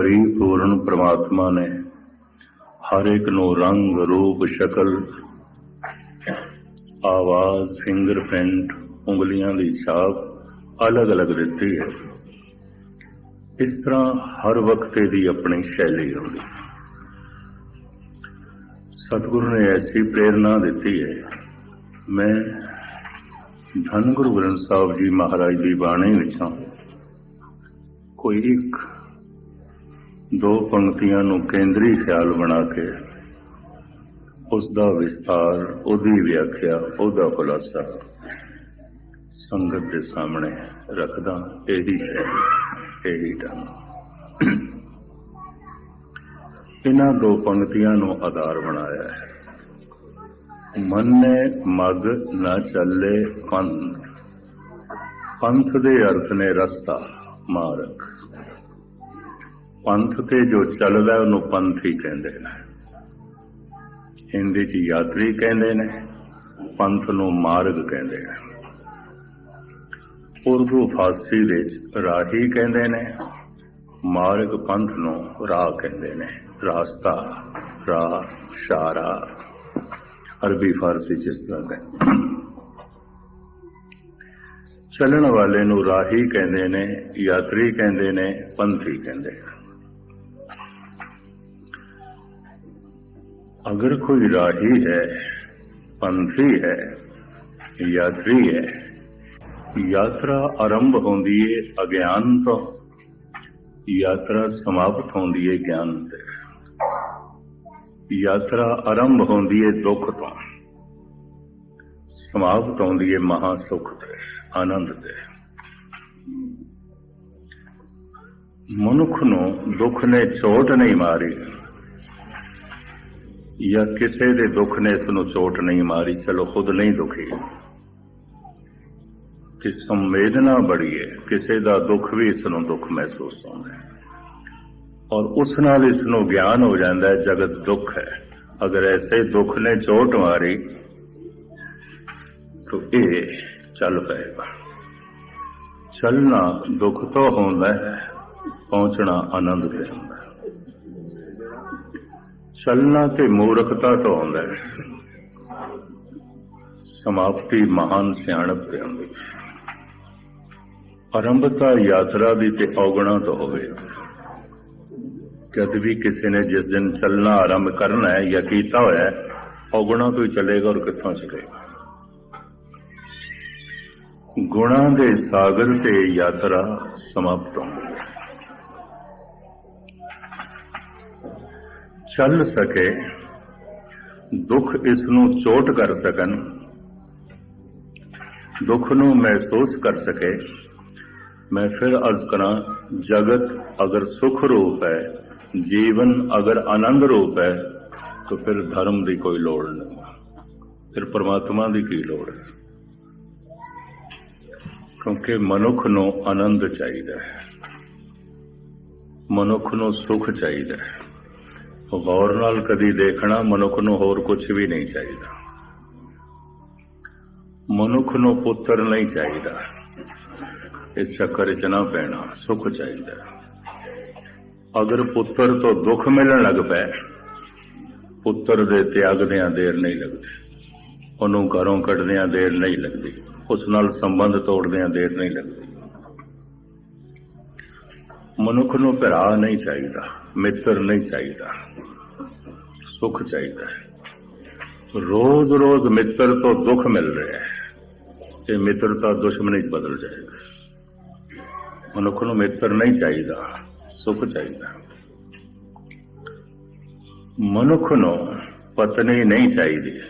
ਪਰਿਪੂਰਨ ਪ੍ਰਮਾਤਮਾ ਨੇ, ਹਰ ਇੱਕ ਨੂੰ ਰੰਗ, ਰੂਪ, ਸ਼ਕਲ, ਆਵਾਜ਼ ਫਿੰਗਰਪ੍ਰਿੰਟ ਉਂਗਲੀਆਂ ਦੀ ਛਾਪ ਅਲੱਗ-ਅਲੱਗ ਦਿੱਤੀ ਹੈ। ਇਸ ਤਰ੍ਹਾਂ ਹਰ ਵਕਤ ਦੀ ਆਪਣੀ ਸ਼ੈਲੀ ਹੁੰਦੀ ਸਤਿਗੁਰੂ ਨੇ ਐਸੀ ਪ੍ਰੇਰਣਾ ਦਿੱਤੀ ਹੈ। ਮੈਂ ਧੰਨ ਗੁਰੂ ਗ੍ਰੰਥ ਸਾਹਿਬ ਜੀ ਮਹਾਰਾਜ ਦੀ ਬਾਣੀ ਵਿੱਚੋਂ ਕੋਈ ਇੱਕ ਦੋ ਪੰਕਤੀਆਂ ਨੂੰ ਕੇਂਦਰੀ ਖਿਆਲ ਬਣਾ ਕੇ ਉਸ ਦਾ ਵਿਸਤਾਰ ਉਹਦੀ ਵਿਆਖਿਆ, ਉਹਦਾ ਖੁਲਾਸਾ ਸੰਗਤ ਦੇ ਸਾਹਮਣੇ ਰੱਖਦਾ, ਇਹੀ ਸ਼ੈਲੀ, ਇਹੀ ਢੰਗ। ਇਹਨਾਂ ਦੋ ਪੰਕਤੀਆਂ ਨੂੰ ਆਧਾਰ ਬਣਾਇਆ ਹੈ। ਮਨ ਨੇ ਮਗ ਨਾ ਚੱਲੇ ਪੰਥ। ਪੰਥ ਦੇ ਅਰਥ ਨੇ ਰਸਤਾ, ਮਾਰਗ। ਪੰਥ ਤੇ ਜੋ ਚੱਲਦਾ ਉਹਨੂੰ ਪੰਥੀ ਕਹਿੰਦੇ ਨੇ। ਹਿੰਦੀ ਚ ਯਾਤਰੀ ਕਹਿੰਦੇ ਨੇ, ਪੰਥ ਨੂੰ ਮਾਰਗ ਕਹਿੰਦੇ ਨੇ। ਉਰਦੂ ਫਾਰਸੀ ਦੇ ਵਿੱਚ ਰਾਹੀ ਕਹਿੰਦੇ ਨੇ, ਮਾਰਗ ਪੰਥ ਨੂੰ ਰਾਹ ਕਹਿੰਦੇ ਨੇ। ਰਾਸਤਾ, ਰਾਹ ਸ਼ਾਰਾ ਅਰਬੀ ਫਾਰਸੀ ਚ ਇਸ ਤਰ੍ਹਾਂ ਹੈ ਚੱਲਣ ਵਾਲੇ ਨੂੰ ਰਾਹੀ ਕਹਿੰਦੇ ਨੇ, ਯਾਤਰੀ ਕਹਿੰਦੇ ਨੇ, ਪੰਥੀ ਕਹਿੰਦੇ ਨੇ। ਅਗਰ ਕੋਈ ਰਾਹੀ ਹੈ, ਪੰਥੀ ਹੈ, ਯਾਤਰੀ ਹੈ, ਯਾਤਰਾ ਆਰੰਭ ਹੁੰਦੀ ਹੈ ਅਗਿਆਨ ਤੋਂ, ਯਾਤਰਾ ਸਮਾਪਤ ਹੁੰਦੀ ਹੈ ਗਿਆਨ ਤੇ। ਯਾਤਰਾ ਆਰੰਭ ਹੁੰਦੀ ਹੈ ਦੁੱਖ ਤੋਂ, ਸਮਾਪਤ ਹੁੰਦੀ ਹੈ ਮਹਾ ਸੁਖ ਤੇ, ਆਨੰਦ ਤੇ। ਮਨੁੱਖ ਨੂੰ ਦੁੱਖ ਨੇ ਚੋਟ ਨਹੀਂ ਮਾਰੀ। ਜਾਂ ਕਿਸੇ ਦੇ ਦੁੱਖ ਨੇ ਇਸ ਨੂੰ ਚੋਟ ਨਹੀਂ ਮਾਰੀ, ਚਲੋ ਖੁਦ ਨਹੀਂ ਦੁਖੀ। ਕਿ ਸੰਵੇਦਨਾ ਬੜੀ ਹੈ, ਕਿਸੇ ਦਾ ਦੁੱਖ ਵੀ ਇਸ ਨੂੰ ਦੁੱਖ ਮਹਿਸੂਸ ਹੁੰਦਾ ਹੈ। ਔਰ ਉਸ ਨਾਲ ਇਸ ਨੂੰ ਗਿਆਨ ਹੋ ਜਾਂਦਾ ਹੈ, ਜਗਤ ਦੁੱਖ ਹੈ। ਅਗਰ ਐਸੇ ਦੁੱਖ ਨੇ ਚੋਟ ਮਾਰੀ, ਤਾਂ ਇਹ ਚੱਲ ਪਏਗਾ। ਚੱਲਣਾ ਦੁੱਖ ਤੋਂ ਹੁੰਦਾ ਹੈ, ਪਹੁੰਚਣਾ ਆਨੰਦ ਤੇ ਹੁੰਦਾ ਹੈ ਤੇ ਮੂਰਖਤਾ ਤੋਂ ਆਉਂਦਾ ਹੈ। ਸਮਾਪਤੀ ਮਹਾਨ ਸਿਆਣਪ ਤੇ ਹੁੰਦੀ। ਆਰੰਭਤਾ ਯਾਤਰਾ ਦੀ ਤੇ ਔਗਣਾ ਤੋਂ ਹੋਵੇ। ਜਦ ਵੀ ਕਿਸੇ ਨੇ ਜਿਸ ਦਿਨ ਚੱਲਣਾ ਆਰੰਭ ਕਰਨਾ ਹੈ ਜਾਂ ਕੀਤਾ ਹੋਇਆ ਹੈ, ਔਗਣਾ ਤੋਂ ਹੀ ਚੱਲੇਗਾ ਔਰ ਕਿੱਥੋਂ ਚੱਲੇਗਾ? ਗੁਣਾ ਦੇ ਸਾਗਰ ਤੇ ਯਾਤਰਾ ਸਮਾਪਤ ਹੁੰਦੀ। ਹੈ ਚੱਲ ਸਕੇ, ਦੁੱਖ ਇਸ ਨੂੰ ਚੋਟ ਕਰ ਸਕਣ, ਦੁੱਖ ਨੂੰ ਮਹਿਸੂਸ ਕਰ ਸਕੇ, ਮੈਂ ਫਿਰ ਅਰਜ਼ ਕਰਾਂ, ਜਗਤ ਅਗਰ ਸੁਖ ਰੂਪ ਹੈ, ਜੀਵਨ ਅਗਰ ਆਨੰਦ ਰੂਪ ਹੈ, ਤਾਂ ਫਿਰ ਧਰਮ ਦੀ ਕੋਈ ਲੋੜ ਨਹੀਂ। ਫਿਰ ਪਰਮਾਤਮਾ ਦੀ ਕੀ ਲੋੜ ਹੈ? ਕਿਉਂਕਿ ਮਨੁੱਖ ਨੂੰ ਆਨੰਦ ਚਾਹੀਦਾ ਹੈ। ਮਨੁੱਖ ਨੂੰ ਸੁਖ ਚਾਹੀਦਾ ਹੈ। ਗੌਰ ਨਾਲ ਕਦੀ ਦੇਖਣਾ ਮਨੁੱਖ ਨੂੰ ਹੋਰ ਕੁਝ ਵੀ ਨਹੀਂ ਚਾਹੀਦਾ। ਮਨੁੱਖ ਨੂੰ ਪੁੱਤਰ ਨਹੀਂ ਚਾਹੀਦਾ। ਇਸ ਚੱਕਰ 'ਚ ਨਾ ਪੈਣਾ, ਸੁਖ ਚਾਹੀਦਾ। ਅਗਰ ਪੁੱਤਰ ਤੋਂ ਦੁੱਖ ਮਿਲਣ ਲੱਗ ਪਏ ਪੁੱਤਰ ਦੇ ਤਿਆਗਦਿਆਂ ਦੇਰ ਨਹੀਂ ਲੱਗਦੀ। ਉਹਨੂੰ ਘਰੋਂ ਕੱਢਦਿਆਂ ਦੇਰ ਨਹੀਂ ਲੱਗਦੀ। ਉਸ ਨਾਲ ਸੰਬੰਧ ਤੋੜਦਿਆਂ ਦੇਰ ਨਹੀਂ ਲੱਗਦੀ। ਮਨੁੱਖ ਨੂੰ ਭਰਾ ਨਹੀਂ ਚਾਹੀਦਾ, ਮਿੱਤਰ ਨਹੀਂ ਚਾਹੀਦਾ। ਸੁੱਖ ਚਾਹੀਦਾ ਹੈ। ਰੋਜ਼-ਰੋਜ਼ ਮਿੱਤਰ ਤੋਂ ਦੁੱਖ ਮਿਲ ਰਿਹਾ ਹੈ। ਇਹ ਮਿੱਤਰਤਾ ਦੁਸ਼ਮਣੀ 'ਚ ਬਦਲ ਜਾਏਗਾ। ਮਨੁੱਖ ਨੂੰ ਮਿੱਤਰ ਨਹੀਂ ਚਾਹੀਦਾ, ਸੁੱਖ ਚਾਹੀਦਾ। ਮਨੁੱਖ ਨੂੰ ਪਤਨੀ ਨਹੀਂ ਚਾਹੀਦੀ,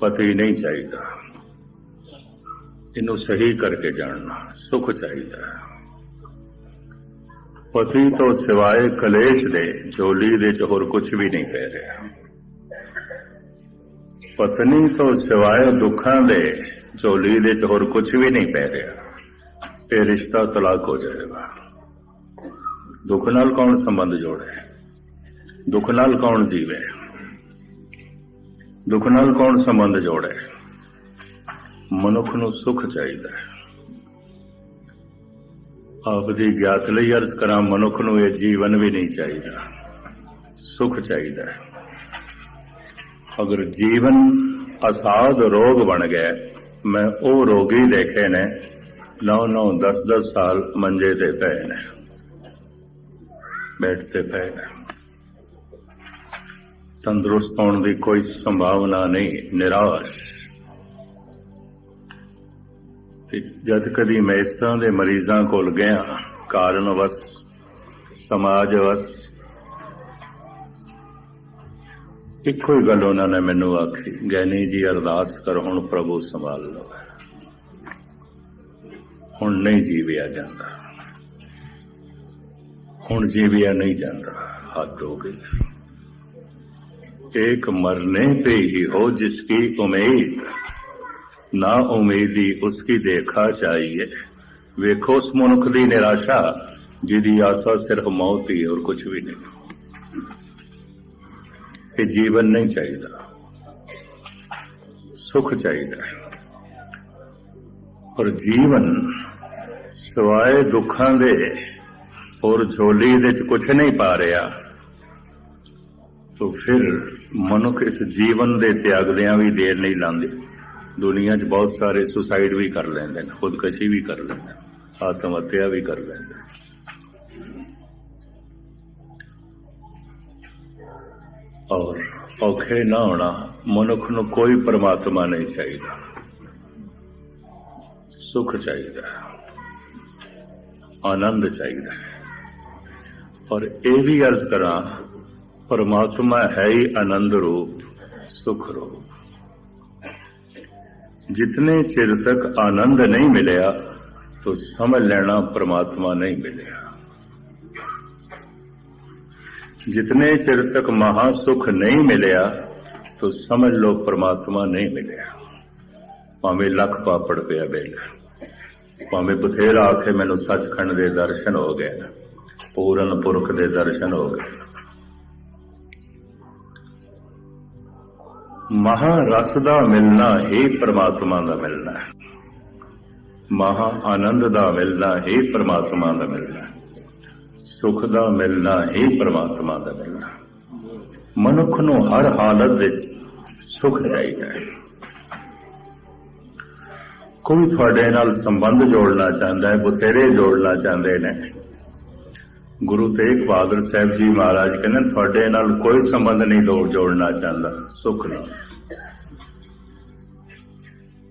ਪਤੀ ਨਹੀਂ ਚਾਹੀਦਾ। ਇਹਨੂੰ ਸਹੀ ਕਰਕੇ ਜਾਣਨਾ ਸੁੱਖ ਚਾਹੀਦਾ ਪਤੀ ਤੋਂ ਸਿਵਾਏ ਕਲੇਸ਼ ਦੇ ਝੋਲੀ ਦੇ ਚ ਹੋਰ ਕੁਝ ਵੀ ਨਹੀਂ ਪੈ ਰਿਹਾ। ਪਤਨੀ ਤੋਂ ਸਿਵਾਏ ਦੁੱਖਾਂ ਦੇ, ਝੋਲੀ ਦੇ ਚ ਹੋਰ ਕੁਝ ਵੀ ਨਹੀਂ ਪੈ ਰਿਹਾ। ਇਹ ਰਿਸ਼ਤਾ ਤਲਾਕ ਹੋ ਜਾਏਗਾ। ਦੁੱਖ ਨਾਲ ਕੌਣ ਸੰਬੰਧ ਜੋੜੇ? ਦੁੱਖ ਨਾਲ ਕੌਣ ਜੀਵੇ? ਦੁੱਖ ਨਾਲ ਕੌਣ ਸੰਬੰਧ ਜੋੜੇ? ਮਨੁੱਖ ਨੂੰ ਸੁਖ ਚਾਹੀਦਾ ਹੈ। ਆਪ ਦੀ ਗਿਆਤ ਲਈ ਅਰਜ਼ ਕਰਾਂ, ਮਨੁੱਖ ਨੂੰ ਇਹ ਜੀਵਨ ਵੀ ਨਹੀਂ ਚਾਹੀਦਾ, ਸੁਖ ਚਾਹੀਦਾ ਅਗਰ ਜੀਵਨ ਅਸਾਧ ਰੋਗ ਬਣ ਗਿਆ, ਮੈਂ ਉਹ ਰੋਗੀ ਦੇਖੇ ਨੇ 9 9 10 10 ਸਾਲ ਮੰਜੇ ਤੇ ਪਏ ਨੇ, ਬੈੱਡ ਤੇ ਪਏ ਨੇ। ਤੰਦਰੁਸਤ ਹੋਣ ਦੀ ਕੋਈ ਸੰਭਾਵਨਾ ਨਹੀਂ, ਨਿਰਾਸ਼। ਤੇ ਜਦ ਕਦੀ ਮੈਂ ਇਸ ਤਰ੍ਹਾਂ ਦੇ ਮਰੀਜ਼ਾਂ ਕੋਲ ਗਿਆ, ਕਾਰਨ ਵਸ, ਸਮਾਜ ਵਸ। ਇੱਕੋ ਹੀ ਗੱਲ ਉਹਨਾਂ ਨੇ ਮੈਨੂੰ ਆਖੀ, ਗੈਨੀ ਜੀ, ਅਰਦਾਸ ਕਰ, ਹੁਣ ਪ੍ਰਭੂ ਸੰਭਾਲ ਲਓ। ਹੁਣ ਨਹੀਂ ਜੀਵਿਆ ਜਾਂਦਾ। ਹੁਣ ਜੀਵਿਆ ਨਹੀਂ ਜਾਂਦਾ। ਹੱਦ ਹੋ ਗਈ। ਇੱਕ ਮਰਨੇ ਪੇ ਹੀ ਹੋ, ਜਿਸ ਕੀ ਉਮੀਦ। ਨਾ ਉਮੀਦੀ ਉਸकी ਦੇਖਾ ਚਾਹੀਏ ਵੇਖੋ ਉਸ ਮਨੁੱਖ ਦੀ ਨਿਰਾਸ਼ਾ, ਜਿਹਦੀ ਆਸਾ ਸਿਰਫ ਮੌਤ ਹੀ ਔਰ ਕੁਝ ਵੀ ਨਹੀਂ। ਇਹ ਜੀਵਨ ਨਹੀਂ ਚਾਹੀਦਾ। ਸੁਖ ਚਾਹੀਦਾ ਪਰ ਜੀਵਨ ਸਵਾਏ ਦੁੱਖਾਂ ਦੇ ਔਰ ਝੋਲੀ ਦੇ ਵਿੱਚ ਕੁਝ ਨਹੀਂ ਪਾ ਰਿਹਾ, ਤੋ ਫਿਰ ਮਨੁੱਖ ਇਸ ਜੀਵਨ ਦੇ ਤਿਆਗਦਿਆਂ ਵੀ ਦੇਰ ਨਹੀਂ ਲਾਉਂਦੇ। ਦੁਨੀਆ 'ਚ ਬਹੁਤ ਸਾਰੇ ਸੁਸਾਈਡ ਵੀ ਕਰ ਲੈਂਦੇ ਨੇ, ਖੁਦਕਸ਼ੀ ਵੀ ਕਰ ਲੈਂਦੇ ਨੇ, ਆਤਮ ਹੱਤਿਆ ਵੀ ਕਰ ਲੈਂਦੇ ਨੇ। ਔਰ ਔਖੇ ਨਾ ਹੋਣਾ, ਮਨੁੱਖ ਨੂੰ ਕੋਈ ਪਰਮਾਤਮਾ ਨਹੀਂ ਚਾਹੀਦਾ। ਸੁਖ ਚਾਹੀਦਾ ਆਨੰਦ ਚਾਹੀਦਾ ਹੈ। ਔਰ ਇਹ ਵੀ ਅਰਜ਼ ਕਰਾਂ, ਪਰਮਾਤਮਾ ਹੈ ਹੀ ਆਨੰਦ ਰੂਪ, ਸੁਖ ਰੂਪ। ਜਿਤਨੇ ਚਿਰ ਤੱਕ ਆਨੰਦ ਨਹੀਂ ਮਿਲਿਆ ਤੋ ਸਮਝ ਲੈਣਾ ਪ੍ਰਮਾਤਮਾ ਨਹੀਂ ਮਿਲਿਆ ਜਿਤਨੇ ਚਿਰ ਤੱਕ ਮਹਾ ਸੁਖ ਨਹੀਂ ਮਿਲਿਆ ਤੋ ਸਮਝ ਲਓ ਪ੍ਰਮਾਤਮਾ ਨਹੀਂ ਮਿਲਿਆ ਭਾਵੇਂ ਲੱਖ ਪਾਪੜ ਪਿਆ ਬੇਲਾ ਭਾਵੇਂ ਬਥੇਰਾ ਆਖੇ ਮੈਨੂੰ ਸੱਚਖੰਡ ਦੇ ਦਰਸ਼ਨ ਹੋ ਗਏ ਪੂਰਨ ਪੁਰਖ ਦੇ ਦਰਸ਼ਨ ਹੋ ਗਏ ਮਹਾ ਰਸ ਦਾ ਮਿਲਣਾ ਹੀ ਪ੍ਰਮਾਤਮਾ ਦਾ ਮਿਲਣਾ ਹੈ। ਮਹਾ ਆਨੰਦ ਦਾ ਮਿਲਣਾ ਹੀ ਪ੍ਰਮਾਤਮਾ ਦਾ ਮਿਲਣਾ ਹੈ। ਸੁਖ ਦਾ ਮਿਲਣਾ ਹੀ ਪ੍ਰਮਾਤਮਾ ਦਾ ਮਿਲਣਾ ਮਨੁੱਖ ਨੂੰ ਹਰ ਹਾਲਤ ਵਿੱਚ ਸੁਖ ਚਾਹੀਦਾ ਹੈ। ਕੋਈ ਤੁਹਾਡੇ ਨਾਲ ਸੰਬੰਧ ਜੋੜਨਾ ਚਾਹੁੰਦਾ ਹੈ, ਬਥੇਰੇ ਜੋੜਨਾ ਚਾਹੁੰਦੇ ਨੇ। ਗੁਰੂ ਤੇਗ ਬਹਾਦਰ ਸਾਹਿਬ ਜੀ ਮਹਾਰਾਜ ਕਹਿੰਦੇ ਤੁਹਾਡੇ ਨਾਲ ਕੋਈ ਸੰਬੰਧ ਨਹੀਂ ਜੋੜ ਜੋੜਨਾ ਚਾਹੁੰਦਾ ਸੁਖ ਨਹੀਂ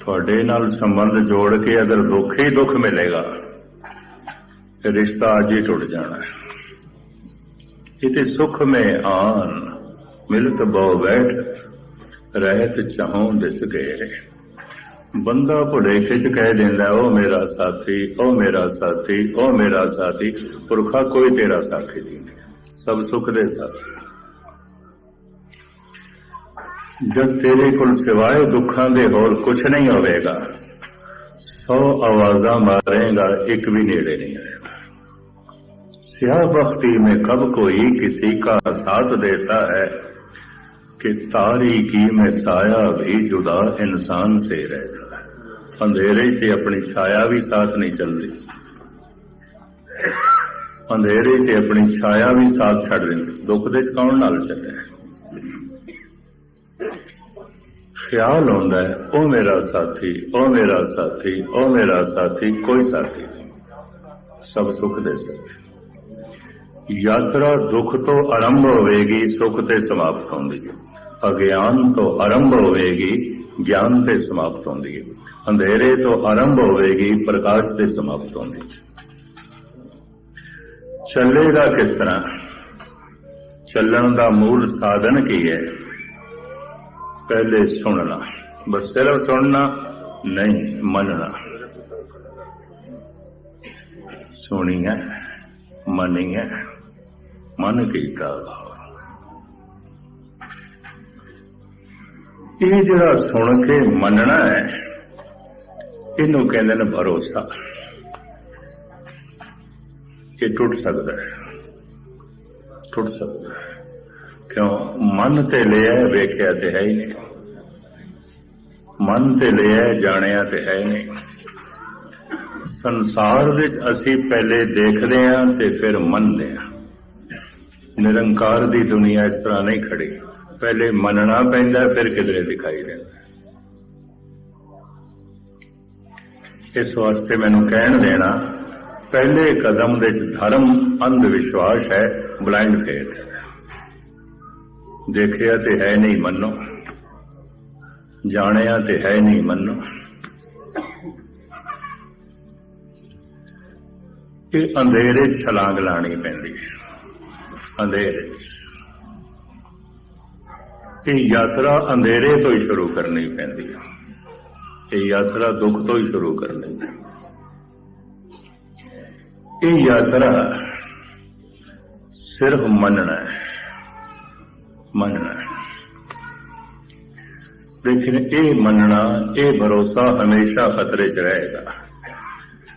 ਤੁਹਾਡੇ ਨਾਲ ਸੰਬੰਧ ਜੋੜ ਕੇ ਅਗਰ ਦੁੱਖ ਹੀ ਦੁੱਖ ਮਿਲੇਗਾ, ਰਿਸ਼ਤਾ ਅੱਜ ਹੀ ਟੁੱਟ ਜਾਣਾ ਹੈ। ਇਤੇ ਸੁਖ ਮੇ ਆਨ, ਮਿਲਤ ਬਹੁ ਬੈਠ ਰਹਿਤ ਚਾਹੋਂ ਦਿਸ ਗਏ ਬੰਦਾ ਭੁਲੇਖੇ ਚ ਕਹਿ ਦਿੰਦਾ, ਉਹ ਮੇਰਾ ਸਾਥੀ, ਉਹ ਮੇਰਾ ਸਾਥੀ, ਉਹ ਮੇਰਾ ਸਾਥੀ, ਪੁਰਖਾ ਕੋਈ ਤੇਰਾ ਸਾਥੀ ਨਹੀਂ ਸਭ ਸੁਖ ਦੇ ਸਾਥੀ ਜਦ ਤੇਰੇ ਕੋਲ ਸਿਵਾਏ ਦੁੱਖਾਂ ਦੇ ਹੋਰ ਕੁਝ ਨਹੀਂ ਹੋਵੇਗਾ, ਸੌ ਆਵਾਜ਼ਾਂ ਮਾਰੇਗਾ, ਇੱਕ ਵੀ ਨੇੜੇ ਨਹੀਂ ਆਏਗਾ। ਸਿਆਹ ਬਖਤੀ ਮੇ ਕਬ ਕੋਈ ਕਿਸੇ ਦਾ ਸਾਥ ਦੇਤਾ ਹੈ कि तारीकी में साया भी जुदा इंसान से रहता है अंधेरे ਤੇ ਆਪਣੀ ਛਾਇਆ ਵੀ ਸਾਥ ਨਹੀਂ ਚੱਲਦੀ ਅੰਧੇਰੇ ਤੇ ਆਪਣੀ ਛਾਇਆ ਵੀ ਸਾਥ ਛੱਡ ਦਿੰਦੀ ਦੁੱਖ ਦੇ ਚ ਕੌਣ ਨਾਲ ਚੱਲੇ ਖਿਆਲ ਹੁੰਦਾ ਹੈ ਉਹ ਮੇਰਾ ਸਾਥੀ ਉਹ ਮੇਰਾ ਸਾਥੀ ਉਹ ਮੇਰਾ ਸਾਥੀ ਕੋਈ ਸਾਥੀ ਨਹੀਂ ਸਭ ਸੁਖ ਦੇ ਸਾਥੀ ਯਾਤਰਾ ਦੁੱਖ ਤੋਂ ਆਰੰਭ ਹੋਵੇਗੀ ਸੁਖ ਤੇ ਸਮਾਪਤ ਹੁੰਦੀ ਹੈ ਅਗਿਆਨ ਤੋਂ ਆਰੰਭ ਹੋਵੇਗੀ, ਗਿਆਨ ਤੇ ਸਮਾਪਤ ਹੁੰਦੀ ਹੈ। ਅੰਧੇਰੇ ਤੋਂ ਆਰੰਭ ਹੋਵੇਗੀ, ਪ੍ਰਕਾਸ਼ ਤੇ ਸਮਾਪਤ ਹੁੰਦੀ ਹੈ। ਚੱਲੇਗਾ ਕਿਸ ਤਰ੍ਹਾਂ? ਚੱਲਣ ਦਾ ਮੂਲ ਸਾਧਨ ਕੀ ਹੈ? ਪਹਿਲੇ ਸੁਣਨਾ। ਬਸ ਸਿਰਫ ਸੁਣਨਾ, ਨਹੀਂ, ਮੰਨਣਾ। ਸੁਣੀ ਹੈ, ਮਨ ਕੀਤਾ ਇਹ ਜਿਹੜਾ ਸੁਣ ਕੇ ਮੰਨਣਾ ਹੈ, ਇਹਨੂੰ ਕਹਿੰਦੇ ਨੇ ਭਰੋਸਾ। ਇਹ ਟੁੱਟ ਸਕਦਾ ਹੈ। ਟੁੱਟ ਸਕਦਾ ਹੈ। ਕਿਉਂ? ਮਨ ਤੇ ਲਿਆ ਵੇਖਿਆ ਤੇ ਹੈ ਹੀ ਨਹੀਂ। ਮਨ ਤੇ ਲਿਆ ਜਾਣਿਆ ਤੇ ਹੈ ਹੀ ਨਹੀਂ। ਸੰਸਾਰ ਵਿੱਚ ਅਸੀਂ ਪਹਿਲੇ ਦੇਖਦੇ ਹਾਂ ਤੇ ਫਿਰ ਮੰਨਦੇ ਹਾਂ। ਨਿਰੰਕਾਰ ਦੀ ਦੁਨੀਆ ਇਸ ਤਰ੍ਹਾਂ ਨਹੀਂ ਖੜੀ। ਪਹਿਲੇ ਮੰਨਣਾ ਪੈਂਦਾ, ਫਿਰ ਕਿਧਰੇ ਦਿਖਾਈ ਦਿੰਦਾ ਇਸ ਵਾਸਤੇ ਮੈਨੂੰ ਕਹਿਣ ਦੇਣਾ, ਪਹਿਲੇ ਕਦਮ ਦੇ ਵਿੱਚ ਧਰਮ ਅੰਧ ਵਿਸ਼ਵਾਸ ਹੈ ਬਲਾਈਂਡ ਫੇਥ ਦੇਖਿਆ ਤੇ ਹੈ ਨਹੀਂ ਮੰਨੋ, ਜਾਣਿਆ ਤੇ ਹੈ ਨਹੀਂ ਮੰਨੋ। ਇਹ ਅੰਧੇਰੇ 'ਚ ਛਲਾਂਗ ਲਾਣੀ ਪੈਂਦੀ ਹੈ। ਅੰਧੇਰੇ 'ਚ। ਇਹ ਯਾਤਰਾ ਅੰਧੇਰੇ ਤੋਂ ਹੀ ਸ਼ੁਰੂ ਕਰਨੀ ਪੈਂਦੀ ਹੈ ਇਹ ਯਾਤਰਾ ਦੁੱਖ ਤੋਂ ਹੀ ਸ਼ੁਰੂ ਕਰਨੀ ਹੈ ਇਹ ਯਾਤਰਾ ਸਿਰਫ ਮੰਨਣਾ ਹੈ। ਮੰਨਣਾ ਹੈ। ਲੇਕਿਨ ਇਹ ਮੰਨਣਾ, ਇਹ ਭਰੋਸਾ ਹਮੇਸ਼ਾ ਖਤਰੇ 'ਚ ਰਹੇਗਾ।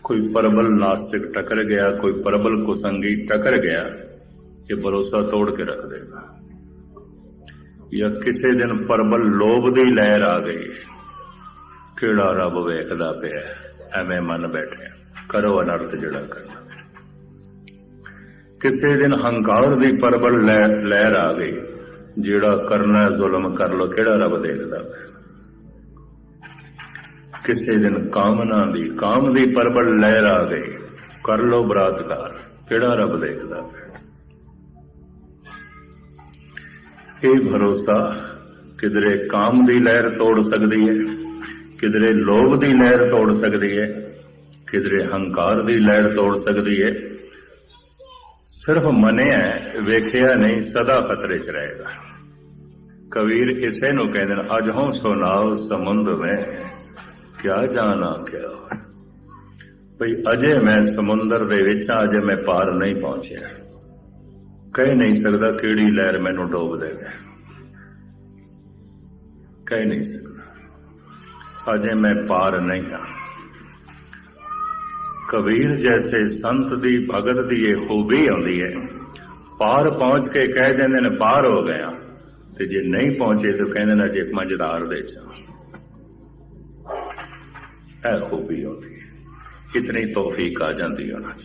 ਕੋਈ ਪਰਬਲ ਨਾਸਤਿਕ ਟਕਰ ਗਿਆ, ਕੋਈ ਪਰਬਲ ਕੁਸੰਗੀ ਟਕਰ ਗਿਆ, ਇਹ ਭਰੋਸਾ ਤੋੜ ਕੇ ਰੱਖ ਦੇਗਾ। ਜਾਂ ਕਿਸੇ ਦਿਨ ਪਰਬਲ ਲੋਭ ਦੀ ਲਹਿਰ ਆ ਗਈ, ਕਿਹੜਾ ਰੱਬ ਵੇਖਦਾ ਪਿਆ? ਐਵੇਂ ਮਨ ਬੈਠਿਆ। ਕਰੋ ਅਨਰਥ ਜਿਹੜਾ ਕਰਨਾ ਕਿਸੇ ਦਿਨ ਹੰਕਾਰ ਦੀ ਪਰਬਲ ਲਹਿ- ਲਹਿਰ ਆ ਗਈ, ਜਿਹੜਾ ਕਰਨਾ ਜ਼ੁਲਮ ਕਰ ਲੋ ਕਿਹੜਾ ਰੱਬ ਦੇਖਦਾ ਪਿਆ? ਕਿਸੇ ਦਿਨ ਕਾਮਨਾ ਦੀ, ਕਾਮ ਦੀ ਪਰਬਲ ਲਹਿਰ ਆ ਗਈ, ਕਰ ਲੋ ਬਰਾਤਕਾਰ, ਕਿਹੜਾ ਰੱਬ ਦੇਖਦਾ ਪਿਆ? ਇਹ ਭਰੋਸਾ ਕਿਧਰੇ ਕਾਮ ਦੀ ਲਹਿਰ ਤੋੜ ਸਕਦੀ ਹੈ, ਕਿਧਰੇ ਲੋਭ ਦੀ ਲਹਿਰ ਤੋੜ ਸਕਦੀ ਹੈ, ਕਿਧਰੇ ਹੰਕਾਰ ਦੀ ਲਹਿਰ ਤੋੜ ਸਕਦੀ ਹੈ। ਸਿਰਫ ਮੰਨਿਆ ਵੇਖਿਆ ਨਹੀਂ, ਸਦਾ ਖਤਰੇ 'ਚ ਰਹੇਗਾ। ਕਬੀਰ ਇਸੇ ਨੂੰ ਕਹਿੰਦੇ ਨੇ, ਅਜ ਹਉ ਸੁਨਾਓ ਸਮੁੰਦ ਵਿੱਚ ਕਿਆ ਜਾਣਾ, ਕਿਆ ਭਈ ਅਜੇ ਮੈਂ ਸਮੁੰਦਰ ਦੇ ਵਿੱਚ ਹਾਂ, ਅਜੇ ਮੈਂ ਪਾਰ ਨਹੀਂ ਪਹੁੰਚਿਆ। ਕਹਿ ਨਹੀਂ ਸਕਦਾ ਕਿਹੜੀ ਲਹਿਰ ਮੈਨੂੰ ਡੋਬ ਦੇਵੇ। ਕਹਿ ਨਹੀਂ ਸਕਦਾ। ਅਜੇ ਮੈਂ ਪਾਰ ਨਹੀਂ ਹਾਂ। ਕਬੀਰ ਜੈਸੇ ਸੰਤ ਦੀ ਭਗਤ ਦੀ ਇਹ ਖੂਬੀ ਆਉਂਦੀ ਹੈ। ਪਾਰ ਪਹੁੰਚ ਕੇ ਕਹਿ ਦਿੰਦੇ ਨੇ, ਪਾਰ ਹੋ ਗਿਆ ਤੇ ਜੇ ਨਹੀਂ ਪਹੁੰਚੇ ਤਾਂ ਕਹਿੰਦੇ ਨੇ ਜੇ ਮਝਦਾਰ ਦੇ ਚ ਇਹ ਖੂਬੀ ਆਉਂਦੀ ਹੈ। ਕਿਤਨੀ ਤੌਫੀਕ ਆ ਜਾਂਦੀ ਉਹਨਾਂ 'ਚ